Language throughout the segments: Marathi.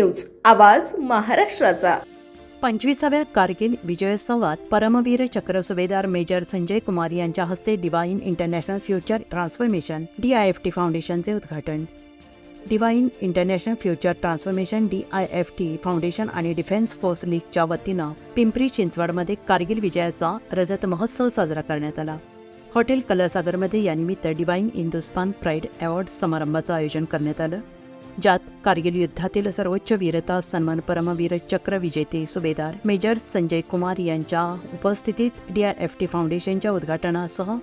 न्यूज आवाज महाराष्ट्राचा. पंचवीसाव्या कारगिल विजय संवाद परमवीर चक्र सुभेदार मेजर संजय कुमार यांच्या हस्ते divine international future transformation D I F T फाउंडेशनचे उद्घाटन. Divine international future transformation D I F T foundation आणि डिफेन्स फोर्स लीगच्या वतीनं पिंपरी चिंचवडमध्ये कारगिल विजयाचा रजत महोत्सव साजरा करण्यात आला. हॉटेल कलासागरमध्ये यानिमित्त डिवाईन हिंदुस्तान प्राईड अवॉर्ड समारंभाचं आयोजन करण्यात आलं. ज्यात कारगिल युद्धातील सर्वोच्च वीरता सन्मान परमवीर चक्र विजेते सुभेदार मेजर संजय कुमार यांच्या उपस्थितीत डी आर एफ टी फाउंडेशनच्या उद्घाटनासह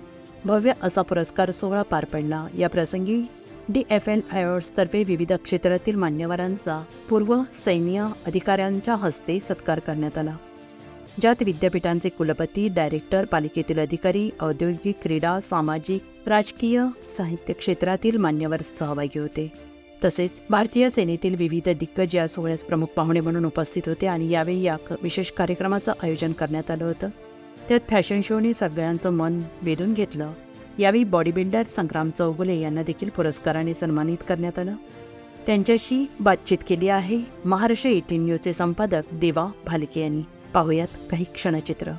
भव्य असा पुरस्कार सोहळा पार पडला. या प्रसंगी डी एफ एन अवॉर्ड्सतर्फे विविध क्षेत्रातील मान्यवरांचा पूर्व सैन्य अधिकाऱ्यांच्या हस्ते सत्कार करण्यात आला. ज्यात विद्यापीठांचे कुलपती डायरेक्टर पालिकेतील अधिकारी औद्योगिक क्रीडा सामाजिक राजकीय साहित्य क्षेत्रातील मान्यवर सहभागी होते. तसेच भारतीय सेनेतील विविध दिग्गज या सोहळ्यास प्रमुख पाहुणे म्हणून उपस्थित होते आणि यावेळी या विशेष कार्यक्रमाचं आयोजन करण्यात आलं होतं. त्यात फॅशन शोने सगळ्यांचं मन वेधून घेतलं. यावेळी बॉडी बिल्डर संग्राम चौगुले यांना देखील पुरस्काराने सन्मानित करण्यात आलं. त्यांच्याशी बातचीत केली आहे महाराष्ट्र एटीन न्यूजचे संपादक देवा भालके यांनी. पाहूयात काही क्षणचित्र.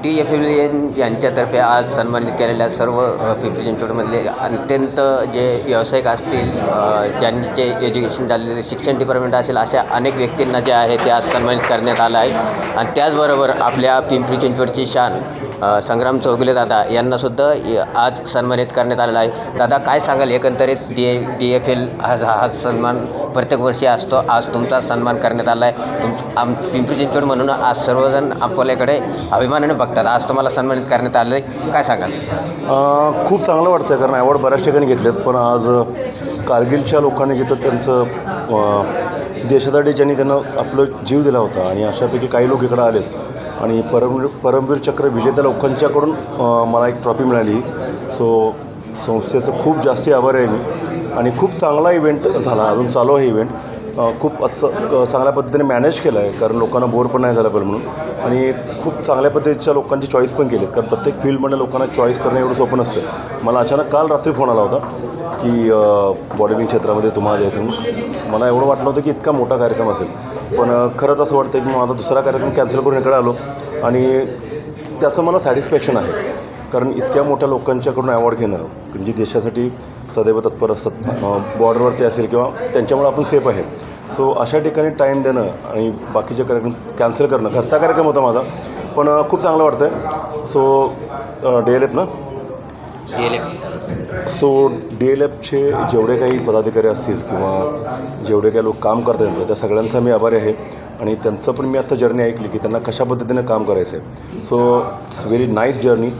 डी एफ एल एन यांच्यातर्फे आज सन्मानित केलेल्या सर्व पिंपरी चिंचवडमधले अत्यंत जे व्यावसायिक असतील ज्यांचे एज्युकेशन झालेले शिक्षण डिपार्टमेंट असेल अशा अनेक व्यक्तींना जे आहे ते आज सन्मानित करण्यात आलं आहे. आणि त्याचबरोबर आपल्या पिंपरी चिंचवडची शान संग्राम चौगुले दादा यांनासुद्धा आज सन्मानित करण्यात आलेला आहे. दादा काय सांगाल? एकंदरीत D A D F L हा हा सन्मान प्रत्येक वर्षी असतो. आज तुमचा सन्मान करण्यात आला आहे. तुम आम पिंपरी चिंचवड म्हणून आज सर्वजण आपल्याकडे अभिमानाने बघतात. आज तुम्हाला सन्मानित करण्यात आलं आहे. काय सांगाल? खूप चांगलं वाटतं कारण अवॉर्ड बऱ्याच ठिकाणी घेतलेत. पण आज कारगिलच्या लोकांनी जिथं त्यांचं देशासाठी ज्यांनी त्यांना आपलं जीव दिला होता आणि अशापैकी काही लोक इकडं आलेत. आणि परमवीर परमवीर चक्र विजेत्या लोकांच्याकडून मला एक ट्रॉफी मिळाली. सो संस्थेचं खूप जास्ती आभार आहे मी. आणि खूप चांगला इव्हेंट झाला. अजून चालू आहे इव्हेंट खूप अच्छ चांगल्या पद्धतीने मॅनेज केलं आहे कारण लोकांना बोर पण नाही झालं पाहिजे म्हणून. आणि खूप चांगल्या पद्धतीच्या लोकांची चॉईस पण केली कारण प्रत्येक फील्डमध्ये लोकांना चॉईस करणं एवढं सोपं नसतं. मला अचानक काल रात्री फोन आला होता की बॉडीबिल्डिंग क्षेत्रामध्ये तुम्हाला जायचं म्हणून. मला एवढं वाटलं होतं की इतका मोठा कार्यक्रम असेल. पण खरंच असं वाटतं की मी माझा दुसरा कार्यक्रम कॅन्सल करून इकडे आलो. आणि त्याचं मला सॅटिस्फॅक्शन आहे. कारण इतक्या मोठ्या लोकांच्याकडून अवॉर्ड घेणं जे देशासाठी सदैव तत्पर असतात बॉर्डरवरती असेल किंवा त्यांच्यामुळे आपण सेफ आहे. सो अशा ठिकाणी टाईम देणं आणि बाकीचे कार्यक्रम कॅन्सल करणं घरचा कार्यक्रम होता माझा पण खूप चांगलं वाटतं आहे सो डी एल एफ ना? सो डी एल एफचे जेवढे काही पदाधिकारी असतील किंवा जेवढे काही लोक काम करतात त्यांचं त्या सगळ्यांचा मी आभारी आहे. आणि त्यांचं पण मी आता जर्नी ऐकली की त्यांना कशा पद्धतीनं काम करायचं आहे so it's very nice journey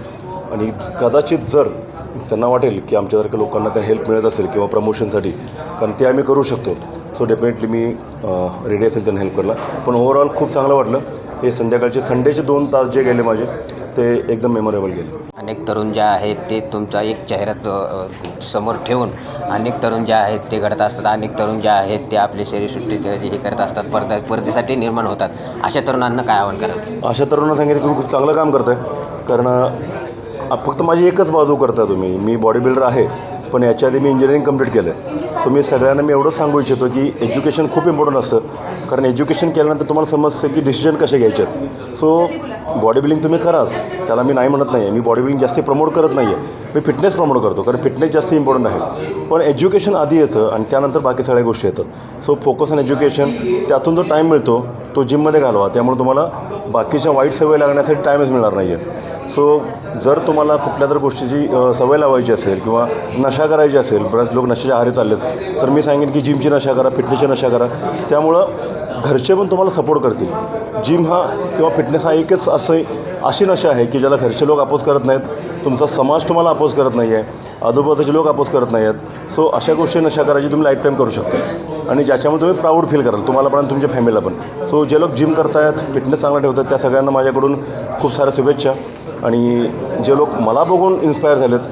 आणि कदाचित जर त्यांना वाटेल की आमच्यासारख्या लोकांना त्या हेल्प मिळत असेल किंवा प्रमोशनसाठी कारण ते आम्ही करू शकतो. सो डेफिनेटली मी रेडी असेल त्यांना हेल्प करायला. पण ओव्हरऑल खूप चांगलं वाटलं. हे संध्याकाळचे संडेचे दोन तास जे गेले माझे ते एकदम मेमोरेबल गेले. अनेक तरुण जे आहेत ते तुमचा एक चेहऱ्यात अ, समोर ठेवून अनेक तरुण जे आहेत ते घडत असतात. अनेक तरुण जे आहेत ते आपले शरीरसृष्टी जे हे करत असतात. परदा परदेसाठी निर्माण होतात. अशा तरुणांना काय आव्हान कराल? अशा तरुणांना सांगितलं तुम्ही खूप चांगलं काम करताय. कारण फक्त माझी एकच बाजू करता तुम्ही. मी बॉडी बिल्डर आहे. पण याच्या आधी मी इंजिनिअरिंग कंप्लीट केलं आहे तुम्ही सगळ्यांना मी एवढं सांगू इच्छितो की एज्युकेशन खूप इम्पॉर्टंट असतं. कारण एज्युकेशन केल्यानंतर तुम्हाला समजतं की डिसिजन कसे घ्यायचे आहेत सो बॉडी बिल्डिंग तुम्ही कराच. त्याला मी नाही म्हणत नाही आहे मी बॉडी बिल्डिंग जास्त प्रमोट करत नाही आहे मी फिटनेस प्रमोट करतो. कारण फिटनेस जास्त इम्पॉर्टंट आहे. पण एज्युकेशन आधी येतं आणि त्यानंतर बाकी सगळ्या गोष्टी येतात. सो फोकस ऑन एज्युकेशन त्यातून जो टाईम मिळतो तो जिममध्ये घालवा. त्यामुळे तुम्हाला बाकीच्या वाईट सवय लागण्यासाठी टाईमच मिळणार नाही आहे सो जर तुम्हाला कुठल्या तर गोष्टीची सवय लावायची असेल किंवा नशा नशा करायची असेल बऱ्याच लोक नशेच्या आहारी चाललेत तर मी सांगेन की जिमची नशा करा फिटनेसची नशा करा. त्यामुळं घरचे पण तुम्हाला सपोर्ट करतील. जिम हा किंवा फिटनेस हा एकच असं अशी नशा आहे की ज्याला घरचे लोक अपोज करत नाहीत तुमचा समाज तुम्हाला अपोज करत नाही आहे आजूबाजूचे लोक अपोज करत नाही आहेत सो अशा गोष्टी नशा करायची तुम्ही लाईफ टाईम करू शकता. आणि ज्याच्यामुळे तुम्ही प्राऊड फील कराल तुम्हाला पण तुमच्या फॅमिलीला पण. सो जे लोक जिम करतायत फिटनेस चांगला ठेवतात त्या सगळ्यांना माझ्याकडून खूप साऱ्या शुभेच्छा. आणि जे लोक मला बघून इन्स्पायर झालेत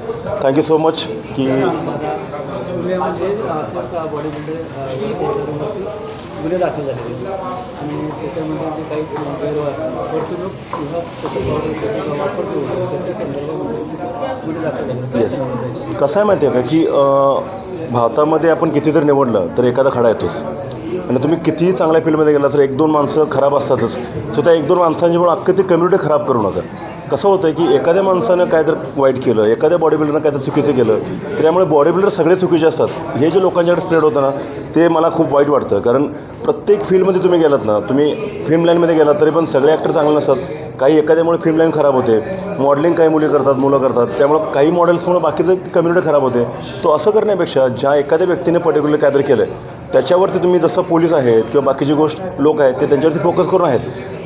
थँक्यू सो मच की गुन्हे दाखल झालेले आणि त्याच्यामध्ये जे काही गैरव्यवहार त्याचा वापर संदर्भामध्ये गुन्हे दाखल झाले येस कसं आहे माहिती आहे का की भारतामध्ये आपण किती जर निवडलं तर एखादा खडा येतोच. आणि तुम्ही कितीही चांगल्या फील्डमध्ये गेला तर एक दोन माणसं खराब असतातच. सो त्या एक दोन माणसांच्यामुळे अख्खी ती कम्युनिटी खराब करू नका. कसं होतं आहे की एखाद्या माणसानं काय तर वाईट केलं एखाद्या बॉडी बिल्डरनं काय तर चुकीचं केलं त्यामुळे बॉडी बिल्डर सगळे चुकीचे असतात. हे जे लोकांच्याकडे स्प्रेड होतं ना ते मला खूप वाईट वाटतं. कारण प्रत्येक फील्डमध्ये तुम्ही गेलात ना तुम्ही फिल्म लाईनमध्ये गेलात तरी पण सगळे ॲक्टर चांगले नसतात. काही एखाद्यामुळे फिल्म लाईन खराब होते. मॉडेलिंग काही मुली करतात मुलं करतात. त्यामुळं काही मॉडेल्समुळे बाकीचं कम्युनिटी खराब होते. तो असं करण्यापेक्षा ज्या एखाद्या व्यक्तीने पर्टिक्युलर काहीतरी केलं आहे त्याच्यावरती तुम्ही जसं पोलीस आहेत किंवा बाकीची गोष्ट लोक आहेत ते त्यांच्यावरती फोकस करून आहेत.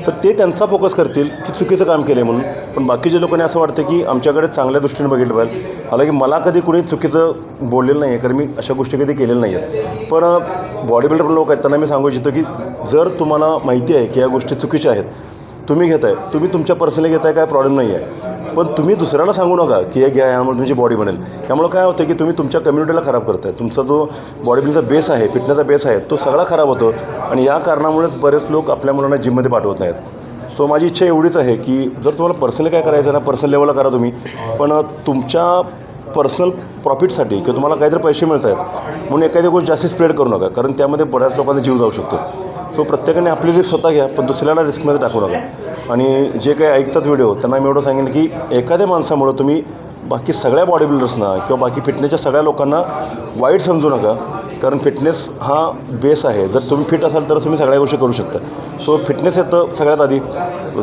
तर ते त्यांचा फोकस करतील की चुकीचं काम केलं आहे म्हणून. पण बाकीच्या लोकांनी असं वाटतं की आमच्याकडे चांगल्या दृष्टीने बघितलं पाहिजे. हालांकी मला कधी कुणी चुकीचं बोललेलं नाही आहे कारण मी अशा गोष्टी कधी केलेल्या नाही आहेत पण बॉडी बिल्डर लोक आहेत त्यांना मी सांगू इच्छितो की जर तुम्हाला माहिती आहे की या गोष्टी चुकीच्या आहेत तुम्ही घेताय तुम्ही तुमच्या पर्सनली घेताय काय प्रॉब्लेम नाही आहे पण तुम्ही दुसऱ्याला सांगू नका की हे घ्या यामुळे तुमची बॉडी बनेल. त्यामुळे काय होतं की तुम्ही तुमच्या कम्युनिटीला खराब करताय. तुमचा जो बॉडी बिल्डिंगचा बेस आहे फिटनेसचा बेस आहे तो सगळा खराब होतो. आणि या कारणामुळेच बरेच लोक आपल्या मुलांना जिममध्ये पाठवत नाहीत. सो माझी इच्छा एवढीच आहे की जर तुम्हाला पर्सनली काय करायचं आहे ना पर्सनल लेवलला करा तुम्ही. पण तुमच्या पर्सनल प्रॉफिटसाठी किंवा तुम्हाला काहीतरी पैसे मिळत आहेत म्हणून एखादी गोष्ट जास्त स्प्रेड करू नका. कारण त्यामध्ये बऱ्याच लोकांचा जीव जाऊ शकतो. सो प्रत्येकाने आपली रिस्क स्वतः घ्या पण दुसऱ्याला रिस्कमध्ये टाकू नका. आणि जे काही ऐकतात व्हिडिओ त्यांना मी एवढं सांगेन की एखाद्या माणसामुळं तुम्ही बाकी सगळ्या बॉडी बिल्डर्सना किंवा बाकी फिटनेसच्या सगळ्या लोकांना वाईट समजू नका. कारण फिटनेस हा बेस आहे. जर तुम्ही फिट असाल तर तुम्ही सगळ्या गोष्टी करू शकता. सो फिटनेस येतं सगळ्यात आधी.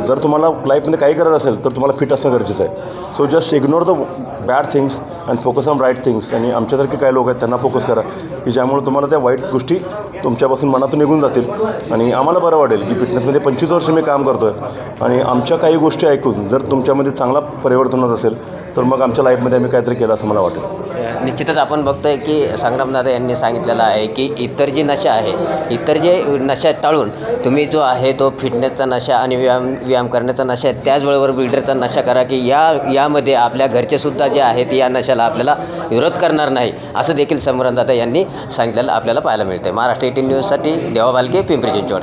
जर तुम्हाला लाईफमध्ये काही करत असेल तर तुम्हाला फिट असणं गरजेचं आहे. So just ignore the bad things and focus on right things आणि आमच्यासारखे काही लोक आहेत त्यांना फोकस करा. की ज्यामुळे तुम्हाला त्या वाईट गोष्टी तुमच्यापासून मनातून निघून जातील. आणि आम्हाला बरं वाटेल की फिटनेसमध्ये पंचवीस वर्ष मी काम करतो आहे आणि आमच्या काही गोष्टी ऐकून जर तुमच्यामध्ये चांगला परिवर्तन होत असेल तर मग आमच्या लाईफमध्ये आम्ही काहीतरी केलं असं मला वाटेल. निश्चितच आपण बघतोय की संग्रामदादा यांनी सांगितलेलं आहे की इतर जी नशा आहे इतर जे नशा टाळून तुम्ही जो आहे तो फिटनेसचा नशा आणि व्यायाम व्यायाम करण्याचा नशा आहे त्याचबरोबर बिल्डरचा नशा करा की या यामध्ये आपल्या घरचेसुद्धा जे आहेत या नशाला आपल्याला विरोध करणार नाही असं देखील संग्रामदादा यांनी सांगितलेलं आपल्याला पाहायला मिळतं महाराष्ट्र एटीन न्यूजसाठी देवा बालके पिंपरी चिंचवड.